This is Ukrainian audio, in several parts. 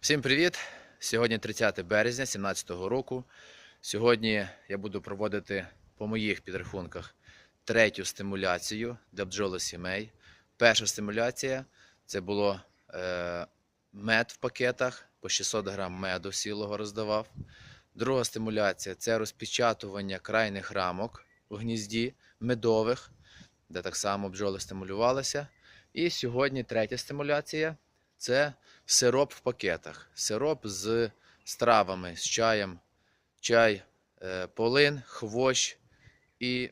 Всім привіт! Сьогодні 30 березня 2017 року. Сьогодні я буду проводити по моїх підрахунках третю стимуляцію для бджолосімей. Перша стимуляція це було е, мед в пакетах, по 600 грам меду сілого роздавав. Друга стимуляція це розпечатування крайних рамок в гнізді медових, де так само бджоли стимулювалися. І сьогодні третя стимуляція це сироп в пакетах. Сироп з стравами, з чаєм, чай, е, полин, хвощ і.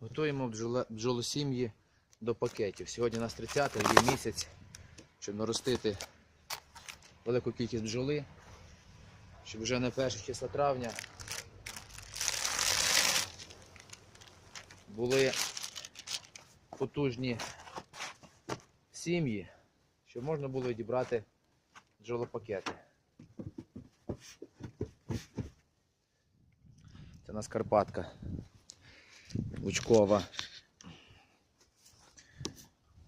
Готуємо бджолосім'ї до пакетів. Сьогодні у нас 30 є місяць, щоб наростити велику кількість бджоли, щоб вже на перші числа травня були потужні сім'ї, щоб можна було відібрати бджолопакети. Це у нас Карпатка Лучкова.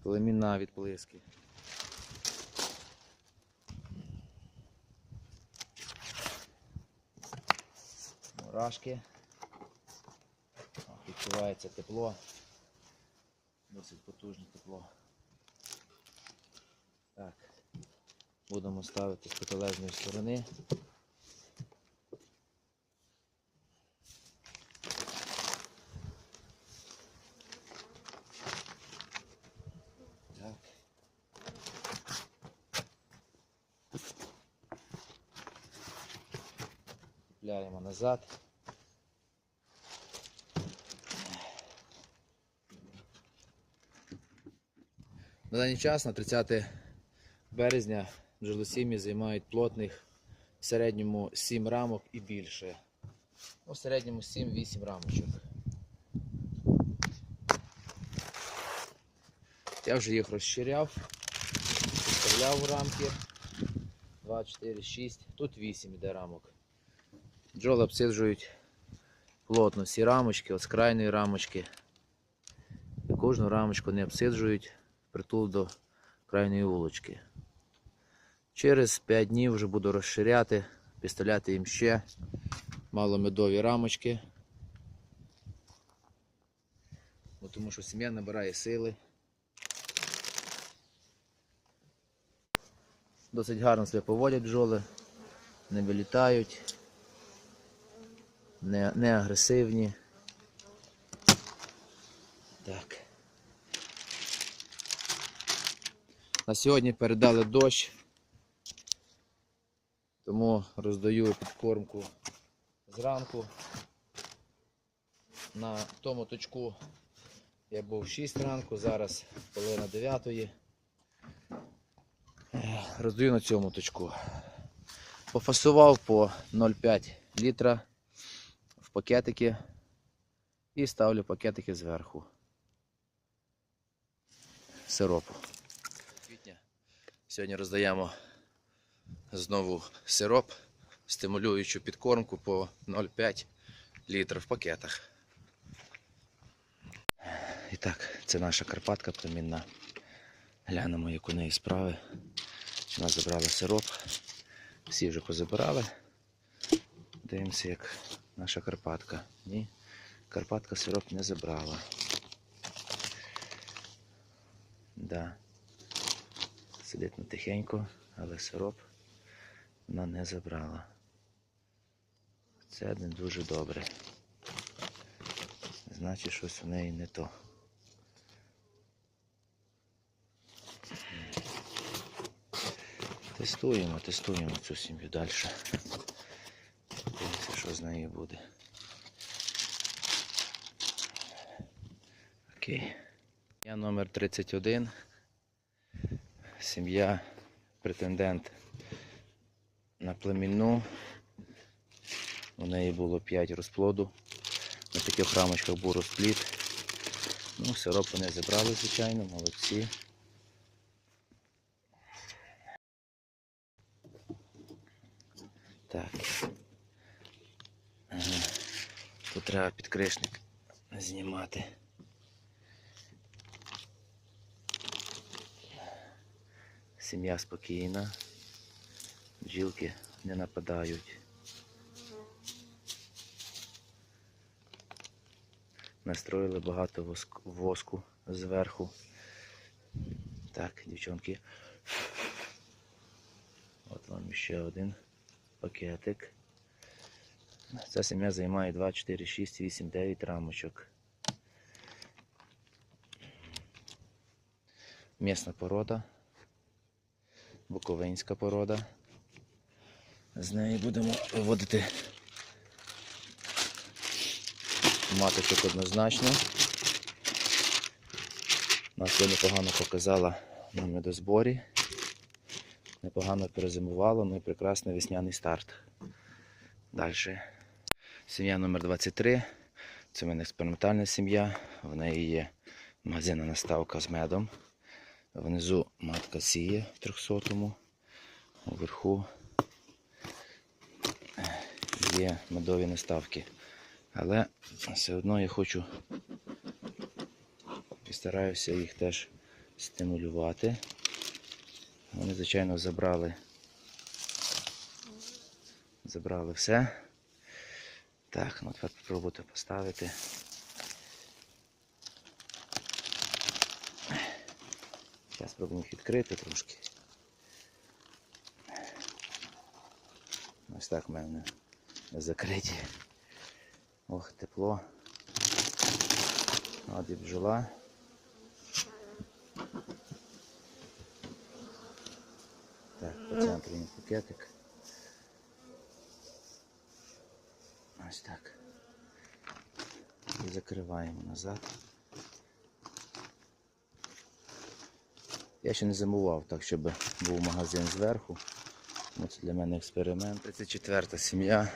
Племінна відплиски. Мурашки. Відчувається тепло. Досить потужне тепло. Так. Будемо ставити з протилежної сторони. Так. Купляємо назад. На даний час, на 30 березня, бджолосім'ї займають плотних в середньому 7 рамок і більше. Ну, в середньому 7-8 рамочок. Я вже їх розширяв, вставляв в рамки. 2, 4, 6. Тут 8 іде рамок. Бджоли обсиджують плотно всі рамочки, от з крайної рамочки. І кожну рамочку не обсиджують притул до крайньої вулочки. Через 5 днів вже буду розширяти, підставляти їм ще маломедові рамочки. Бо Тому що сім'я набирає сили. Досить гарно себе поводять бджоли, не вилітають, не, не агресивні. Так. На сьогодні передали дощ, тому роздаю підкормку зранку. На тому точку я був 6 ранку, зараз половина 9. Роздаю на цьому точку. Пофасував по 0,5 літра пакетики і ставлю пакетики зверху сиропу. Сьогодні роздаємо знову сироп, стимулюючу підкормку по 0,5 літра в пакетах. І так, це наша Карпатка племінна. Глянемо, як у неї справи. Вона забрала сироп. Всі вже позабирали. Дивимося, як наша Карпатка. Ні, Карпатка сироп не забрала. Да. Сидить на тихенько, але сироп вона не забрала. Це не дуже добре. Значить, щось у неї не то. Тестуємо, тестуємо цю сім'ю далі. Що з нею буде. Окей. Я номер 31. Сім'я претендент на племінну. У неї було 5 розплоду. На таких рамочках був розплід. Ну, сироп вони забрали, звичайно, молодці. Так. Ага. Тут треба підкришник знімати. Сім'я спокійна. Бджілки не нападають. Настроїли багато воску зверху. Так, дівчонки. От вам ще один пакетик. Ця сім'я займає 2, 4, 6, 8, 9 рамочок. Місна порода. Буковинська порода. З неї будемо виводити маточок однозначно. Нас непогано показала на медозборі. Непогано перезимувало, ну і прекрасний весняний старт. Далі. Сім'я номер 23 Це в мене експериментальна сім'я. В неї є магазинна наставка з медом. Внизу матка сіє в 300-му. Уверху є медові наставки. Але все одно я хочу і стараюся їх теж стимулювати. Вони, звичайно, забрали. Забрали все. Так, ну тепер спробувати поставити. Зараз спробуємо їх відкрити трошки. Ось так в мене закриті. Ох, тепло. От і бджола. Так, по центру є пакетик. Ось так. І закриваємо назад. Я ще не замував так, щоб був магазин зверху. Це для мене експеримент. 34 сім'я.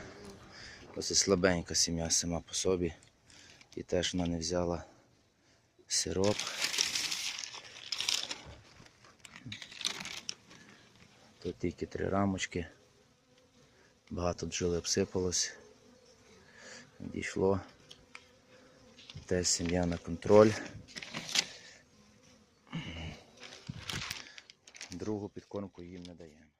Ось слабенька сім'я сама по собі. І теж вона не взяла сироп. Тут тільки три рамочки. Багато бджоли обсипалось. Дійшло. Теж сім'я на контроль. Другу підкормку їм не даємо.